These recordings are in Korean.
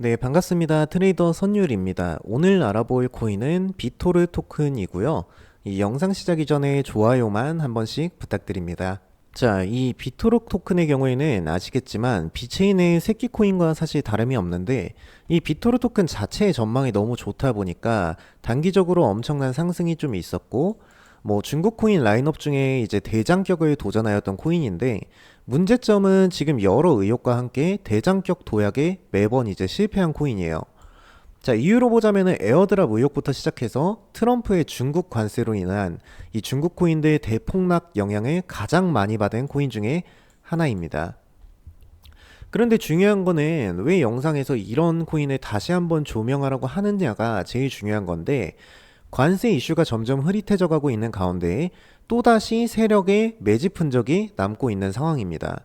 네, 반갑습니다. 트레이더 선율입니다. 오늘 알아볼 코인은 비토르 토큰이고요. 이 영상 시작 이 전에 좋아요만 한 번씩 부탁드립니다. 자, 이 비토르 토큰의 경우에는 아시겠지만 비체인의 새끼 코인과 사실 다름이 없는데 이 비토르 토큰 자체의 전망이 너무 좋다 보니까 단기적으로 엄청난 상승이 좀 있었고 뭐 중국 코인 라인업 중에 이제 대장격을 도전하였던 코인인데 문제점은 지금 여러 의혹과 함께 대장격 도약에 매번 이제 실패한 코인이에요. 자, 이유로 보자면은 에어드랍 의혹부터 시작해서 트럼프의 중국 관세로 인한 이 중국 코인들 대폭락 영향을 가장 많이 받은 코인 중에 하나입니다. 그런데 중요한 거는 왜 영상에서 이런 코인을 다시 한번 조명하라고 하느냐가 제일 중요한 건데 관세 이슈가 점점 흐릿해져 가고 있는 가운데 또다시 세력의 매집 흔적이 남고 있는 상황입니다.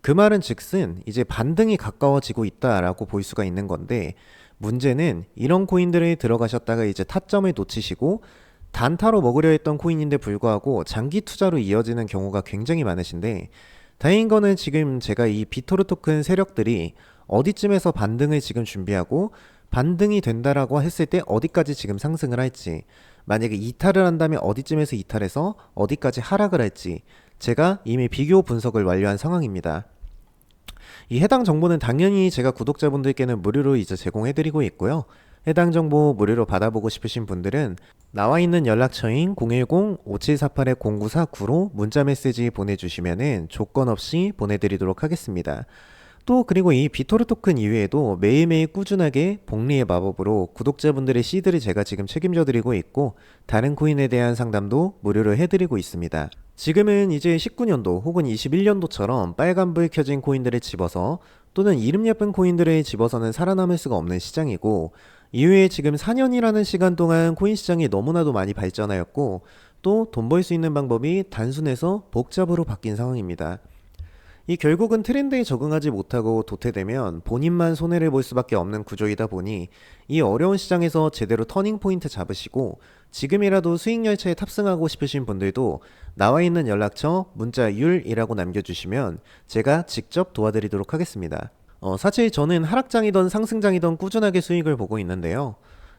그 말은 즉슨 이제 반등이 가까워지고 있다라고 볼 수가 있는 건데 문제는 이런 코인들에 들어가셨다가 이제 타점을 놓치시고 단타로 먹으려 했던 코인인데 불구하고 장기 투자로 이어지는 경우가 굉장히 많으신데 다행인 거는 지금 제가 이 비토르 토큰 세력들이 어디쯤에서 반등을 지금 준비하고 반등이 된다라고 했을 때 어디까지 지금 상승을 할지 만약에 이탈을 한다면 어디쯤에서 이탈해서 어디까지 하락을 할지 제가 이미 비교 분석을 완료한 상황입니다. 이 해당 정보는 당연히 제가 구독자분들께는 무료로 이제 제공해드리고 있고요. 해당 정보 무료로 받아보고 싶으신 분들은 나와 있는 연락처인 010-5748-0949로 문자 메시지 보내주시면은 조건 없이 보내드리도록 하겠습니다. 또 그리고 이 비토르 토큰 이외에도 매일매일 꾸준하게 복리의 마법으로 구독자분들의 시드를 제가 지금 책임져 드리고 있고 다른 코인에 대한 상담도 무료로 해드리고 있습니다. 지금은 이제 19년도 혹은 21년도처럼 빨간불 켜진 코인들을 집어서 또는 이름 예쁜 코인들을 집어서는 살아남을 수가 없는 시장이고 이후에 지금 4년이라는 시간 동안 코인 시장이 너무나도 많이 발전하였고 또 돈 벌 수 있는 방법이 단순해서 복잡으로 바뀐 상황입니다. 이 결국은 트렌드에 적응하지 못하고 도태되면 본인만 손해를 볼 수밖에 없는 구조이다 보니 이 어려운 시장에서 제대로 터닝 포인트 잡으시고 지금이라도 수익 열차에 탑승하고 싶으신 분들도 나와 있는 연락처 문자 율이라고 남겨주시면 제가 직접 도와드리도록 하겠습니다. 어, 사실 저는 하락장이던 상승장이던 꾸준하게 수익을 보고 있는데요.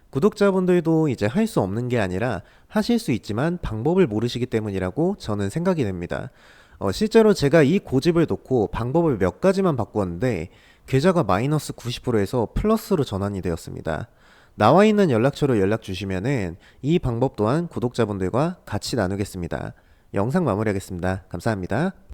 구독자분들도 이제 할 수 없는 게 아니라 하실 수 있지만 방법을 모르시기 때문이라고 저는 생각이 됩니다. 어, 실제로 제가 이 고집을 놓고 방법을 몇 가지만 바꾸었는데 계좌가 마이너스 90%에서 플러스로 전환이 되었습니다. 나와 있는 연락처로 연락 주시면은 이 방법 또한 구독자분들과 같이 나누겠습니다. 영상 마무리하겠습니다. 감사합니다.